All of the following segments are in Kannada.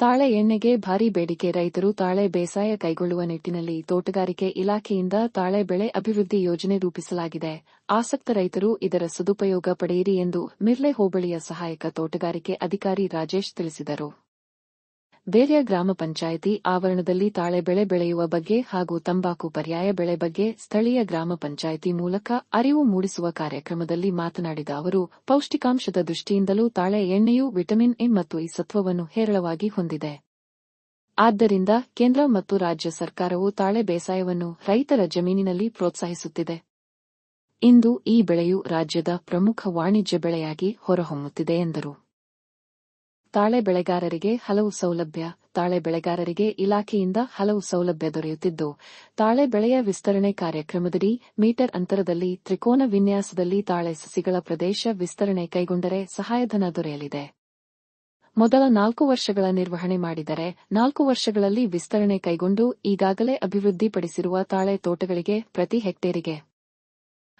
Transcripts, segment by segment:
ತಾಳೆ ಎಣ್ಣೆಗೆ ಭಾರಿ ಬೇಡಿಕೆ ರೈತರು ತಾಳೆ ಬೇಸಾಯ ಕೈಗೊಳ್ಳುವ ನಿಟ್ಟಿನಲ್ಲಿ ತೋಟಗಾರಿಕೆ ಇಲಾಖೆಯಿಂದ ತಾಳೆ ಬೆಳೆ ಅಭಿವೃದ್ಧಿ ಯೋಜನೆ ರೂಪಿಸಲಾಗಿದೆ. ಆಸಕ್ತ ರೈತರು ಇದರ ಸದುಪಯೋಗ ಪಡೆಯಿರಿ ಎಂದು ಮಿರ್ಲೆ ಹೋಬಳಿಯ ಸಹಾಯಕ ತೋಟಗಾರಿಕೆ ಅಧಿಕಾರಿ ರಾಜೇಶ್ ತಿಳಿಸಿದರು. ಬೇರೆಯ ಗ್ರಾಮ ಪಂಚಾಯಿತಿ ಆವರಣದಲ್ಲಿ ತಾಳೆ ಬೆಳೆ ಬೆಳೆಯುವ ಬಗ್ಗೆ ಹಾಗೂ ತಂಬಾಕು ಪರ್ಯಾಯ ಬೆಳೆ ಬಗ್ಗೆ ಸ್ಥಳೀಯ ಗ್ರಾಮ ಪಂಚಾಯಿತಿ ಮೂಲಕ ಅರಿವು ಮೂಡಿಸುವ ಕಾರ್ಯಕ್ರಮದಲ್ಲಿ ಮಾತನಾಡಿದ ಅವರು, ಪೌಷ್ಟಿಕಾಂಶದ ದೃಷ್ಟಿಯಿಂದಲೂ ತಾಳೆ ಎಣ್ಣೆಯು ವಿಟಮಿನ್ ಎ ಮತ್ತು ಈ ಸತ್ವವನ್ನು ಹೇರಳವಾಗಿ ಹೊಂದಿದೆ. ಆದ್ದರಿಂದ ಕೇಂದ್ರ ಮತ್ತು ರಾಜ್ಯ ಸರ್ಕಾರವು ತಾಳೆ ಬೇಸಾಯವನ್ನು ರೈತರ ಜಮೀನಿನಲ್ಲಿ ಪ್ರೋತ್ಸಾಹಿಸುತ್ತಿದೆ. ಇಂದು ಈ ಬೆಳೆಯು ರಾಜ್ಯದ ಪ್ರಮುಖ ವಾಣಿಜ್ಯ ಬೆಳೆಯಾಗಿ ಹೊರಹೊಮ್ಮುತ್ತಿದೆ ಎಂದರು. ತಾಳೆ ಬೆಳೆಗಾರರಿಗೆ ಹಲವು ಸೌಲಭ್ಯ, ತಾಳೆ ಬೆಳೆಗಾರರಿಗೆ ಇಲಾಖೆಯಿಂದ ಹಲವು ಸೌಲಭ್ಯ ದೊರೆಯುತ್ತಿದ್ದು, ತಾಳೆ ಬೆಳೆಯ ವಿಸ್ತರಣೆ ಕಾರ್ಯಕ್ರಮದಡಿ ಮೀಟರ್ ಅಂತರದಲ್ಲಿ ತ್ರಿಕೋನ ವಿನ್ಯಾಸದಲ್ಲಿ ತಾಳೆ ಸಸಿಗಳ ಪ್ರದೇಶ ವಿಸ್ತರಣೆ ಕೈಗೊಂಡರೆ ಸಹಾಯಧನ ದೊರೆಯಲಿದೆ. ಮೊದಲ ನಾಲ್ಕು ವರ್ಷಗಳ ನಿರ್ವಹಣೆ ಮಾಡಿದರೆ ನಾಲ್ಕು ವರ್ಷಗಳಲ್ಲಿ ವಿಸ್ತರಣೆ ಕೈಗೊಂಡು ಈಗಾಗಲೇ ಅಭಿವೃದ್ಧಿಪಡಿಸಿರುವ ತಾಳೆ ತೋಟಗಳಿಗೆ ಪ್ರತಿ ಹೆಕ್ಟೇರಿಗೆ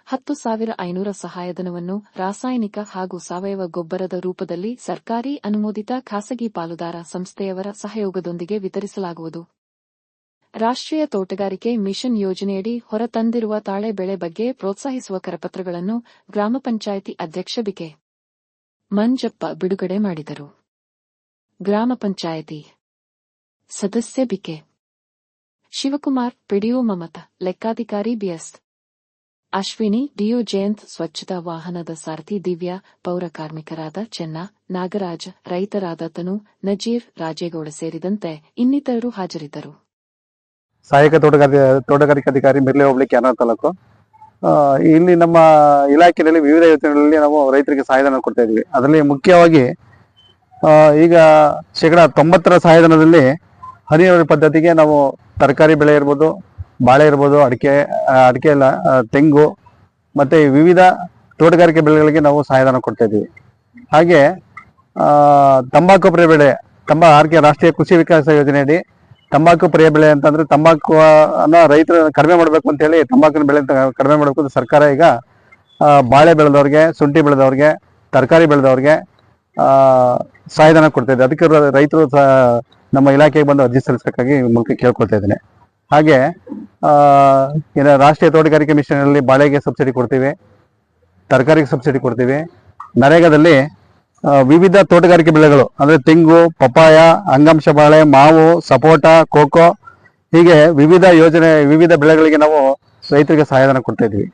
ಹತ್ತು ಸಾವಿರ ಐನೂರ ಸಹಾಯಧನವನ್ನು ರಾಸಾಯನಿಕ ಹಾಗೂ ಸಾವಯವ ಗೊಬ್ಬರದ ರೂಪದಲ್ಲಿ ಸರ್ಕಾರಿ ಅನುಮೋದಿತ ಖಾಸಗಿ ಪಾಲುದಾರ ಸಂಸ್ಥೆಯವರ ಸಹಯೋಗದೊಂದಿಗೆ ವಿತರಿಸಲಾಗುವುದು. ರಾಷ್ಟ್ರೀಯ ತೋಟಗಾರಿಕೆ ಮಿಷನ್ ಯೋಜನೆಯಡಿ ಹೊರತಂದಿರುವ ತಾಳೆ ಬೆಳೆ ಬಗ್ಗೆ ಪ್ರೋತ್ಸಾಹಿಸುವ ಕರಪತ್ರಗಳನ್ನು ಗ್ರಾಮ ಪಂಚಾಯಿತಿ ಅಧ್ಯಕ್ಷ ಬಿಕೆ ಮಂಜಪ್ಪ ಬಿಡುಗಡೆ ಮಾಡಿದರು. ಗ್ರಾಮ ಪಂಚಾಯಿತಿ ಸದಸ್ಯ ಬಿಕೆ ಶಿವಕುಮಾರ್ ಪಿಡಿಯೋ ಮಮತ, ಲೆಕ್ಕಾಧಿಕಾರಿ ಬಿಎಸ್ ಅಶ್ವಿನಿ, ಡಿಯೋ ಜಯಂತ್ ಸ್ವಚ್ಛತಾ ವಾಹನದ ಸಾರಥಿ ದಿವ್ಯಾ, ಪೌರ ಕಾರ್ಮಿಕರಾದ ಚೆನ್ನ, ನಾಗರಾಜ್, ರೈತರಾದ ತನು, ನಜೀರ್, ರಾಜೇಗೌಡ ಸೇರಿದಂತೆ ಇನ್ನಿತರರು ಹಾಜರಿದ್ದರು. ಸಹಾಯಕ ತೋಟಗಾರಿಕೆ ತೋಟಗಾರಿಕೆ ಅಧಿಕಾರಿ ಮಿರ್ಲೆ ಹೋಬಳಿ ಕ್ಯಾನರ ತಾಲೂಕು. ಇಲ್ಲಿ ನಮ್ಮ ಇಲಾಖೆಯಲ್ಲಿ ವಿವಿಧ ಯೋಜನೆಗಳಲ್ಲಿ ನಾವು ರೈತರಿಗೆ ಸಹಾಯಧನ ಕೊಡ್ತಾ ಇದ್ವಿ ಅದರಲ್ಲಿ ಮುಖ್ಯವಾಗಿ ಈಗ ಶೇಕಡ ತೊಂಬತ್ತರ ಸಹಾಯಧನದಲ್ಲಿ ಹನಿ ಪದ್ಧತಿಗೆ ನಾವು ತರಕಾರಿ ಬೆಳೆ ಇರ್ಬೋದು ಬಾಳೆ ಇರ್ಬೋದು, ಅಡಿಕೆ ಅಡಿಕೆ ಎಲ್ಲ ತೆಂಗು, ಮತ್ತೆ ವಿವಿಧ ತೋಟಗಾರಿಕೆ ಬೆಳೆಗಳಿಗೆ ನಾವು ಸಹಾಯಧನ ಕೊಡ್ತಾ ಇದ್ವಿ ಹಾಗೆ ತಂಬಾಕು ಪ್ರಿಯ ಬೆಳೆ, ತಂಬಾ, ಆರ್ಕೆ ರಾಷ್ಟ್ರೀಯ ಕೃಷಿ ವಿಕಾಸ ಯೋಜನೆಯಡಿ ತಂಬಾಕು ಪ್ರಿಯ ಬೆಳೆ ಅಂತಂದ್ರೆ ತಂಬಾಕು ಅನ್ನ ರೈತರು ಕಡಿಮೆ ಮಾಡಬೇಕು ಅಂತ ಹೇಳಿ ತಂಬಾಕಿನ ಬೆಳೆ ಕಡಿಮೆ ಮಾಡಬೇಕು ಅಂತ ಸರ್ಕಾರ ಈಗ ಬಾಳೆ ಬೆಳೆದವ್ರಿಗೆ, ಶುಂಠಿ ಬೆಳೆದವ್ರಿಗೆ, ತರಕಾರಿ ಬೆಳೆದವ್ರಿಗೆ ಸಹಾಯಧನ ಕೊಡ್ತಾ ಅದಕ್ಕೆ ರೈತರು ನಮ್ಮ ಇಲಾಖೆಗೆ ಬಂದು ಅರ್ಜಿ ಸಲ್ಲಿಸಬೇಕಾಗಿ ಮೂಲಕ ಕೇಳ್ಕೊಳ್ತಾ ಇದ್ದೇನೆ. ಹಾಗೆ ಏನ ರಾಷ್ಟ್ರೀಯ ತೋಟಗಾರಿಕೆ ಮಿಷನ್ ಅಲ್ಲಿ ಬಾಳೆಗೆ ಸಬ್ಸಿಡಿ ಕೊಡ್ತೀವಿ, ತರಕಾರಿಗೆ ಸಬ್ಸಿಡಿ ಕೊಡ್ತೀವಿ. ನರೇಗಾದಲ್ಲಿ ವಿವಿಧ ತೋಟಗಾರಿಕೆ ಬೆಳೆಗಳು, ಅಂದ್ರೆ ತೆಂಗು ಪಪಾಯ ಅಂಗಾಂಶ ಬಾಳೆ, ಮಾವು, ಸಪೋಟ, ಕೋಕೋ, ಹೀಗೆ ವಿವಿಧ ಯೋಜನೆ, ವಿವಿಧ ಬೆಳೆಗಳಿಗೆ ನಾವು ರೈತರಿಗೆ ಸಹಾಯಧನ ಕೊಡ್ತಾ ಇದ್ವಿ.